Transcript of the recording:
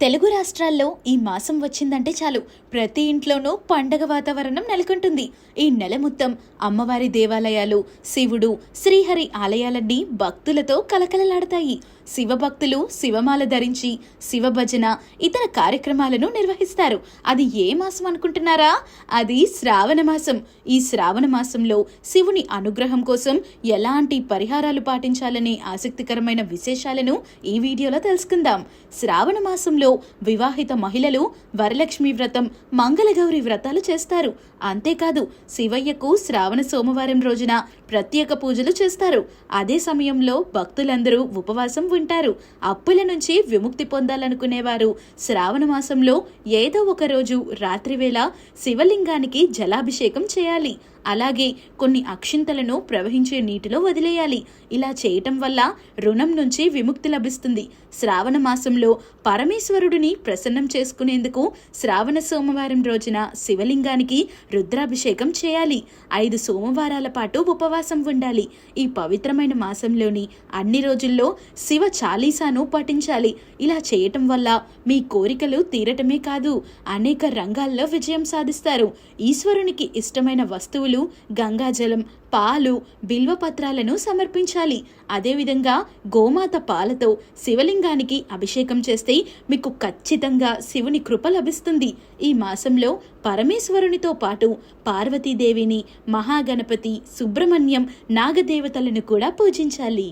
తెలుగు రాష్ట్రాల్లో ఈ మాసం వచ్చిందంటే చాలు. ప్రతి ఇంట్లోనూ పండగ వాతావరణం నెలకొంటుంది. ఈ నెల మొత్తం అమ్మవారి దేవాలయాలు శివుడు శ్రీహరి ఆలయాలన్నీ భక్తులతో కలకలలాడతాయి. శివభక్తులు శివమాల ధరించి శివ భజన ఇతర కార్యక్రమాలను నిర్వహిస్తారు. అది ఏ మాసం అనుకుంటున్నారా? అది శ్రావణ మాసం. ఈ శ్రావణ మాసంలో శివుని అనుగ్రహం కోసం ఎలాంటి పరిహారాలు పాటించాలనే ఆసక్తికరమైన విశేషాలను ఈ వీడియోలో తెలుసుకుందాం. శ్రావణ మాసంలో వివాహిత మహిళలు వరలక్ష్మి వ్రతం మంగళగౌరి వ్రతాలు చేస్తారు. అంతేకాదు శివయ్యకు శ్రావణ సోమవారం రోజున ప్రత్యేక పూజలు చేస్తారు. అదే సమయంలో భక్తులందరూ ఉపవాసం ఉంటారు. అప్పుల నుంచి విముక్తి పొందాలనుకునేవారు శ్రావణ మాసంలో ఏదో ఒక రోజు రాత్రివేళ శివలింగానికి జలాభిషేకం చేయాలి. అలాగే కొన్ని అక్షింతలను ప్రవహించే నీటిలో వదిలేయాలి. ఇలా చేయటం వల్ల రుణం నుంచి విముక్తి లభిస్తుంది. శ్రావణ మాసంలో ఈశ్వరుడిని ప్రసన్నం చేసుకునేందుకు శ్రావణ సోమవారం రోజున శివలింగానికి రుద్రాభిషేకం చేయాలి. ఐదు సోమవారాల పాటు ఉపవాసం ఉండాలి. ఈ పవిత్రమైన మాసంలోని అన్ని రోజుల్లో శివ చాలీసాను పఠించాలి. ఇలా చేయటం వల్ల మీ కోరికలు తీరటమే కాదు అనేక రంగాల్లో విజయం సాధిస్తారు. ఈశ్వరునికి ఇష్టమైన వస్తువులు గంగాజలం పాలు బిల్వపత్రాలను సమర్పించాలి. అదేవిధంగా గోమాత పాలతో శివలింగానికి అభిషేకం చేస్తే మీకు ఖచ్చితంగా శివుని కృప లభిస్తుంది. ఈ మాసంలో పరమేశ్వరునితో పాటు పార్వతీదేవిని మహాగణపతి సుబ్రహ్మణ్యం నాగదేవతలను కూడా పూజించాలి.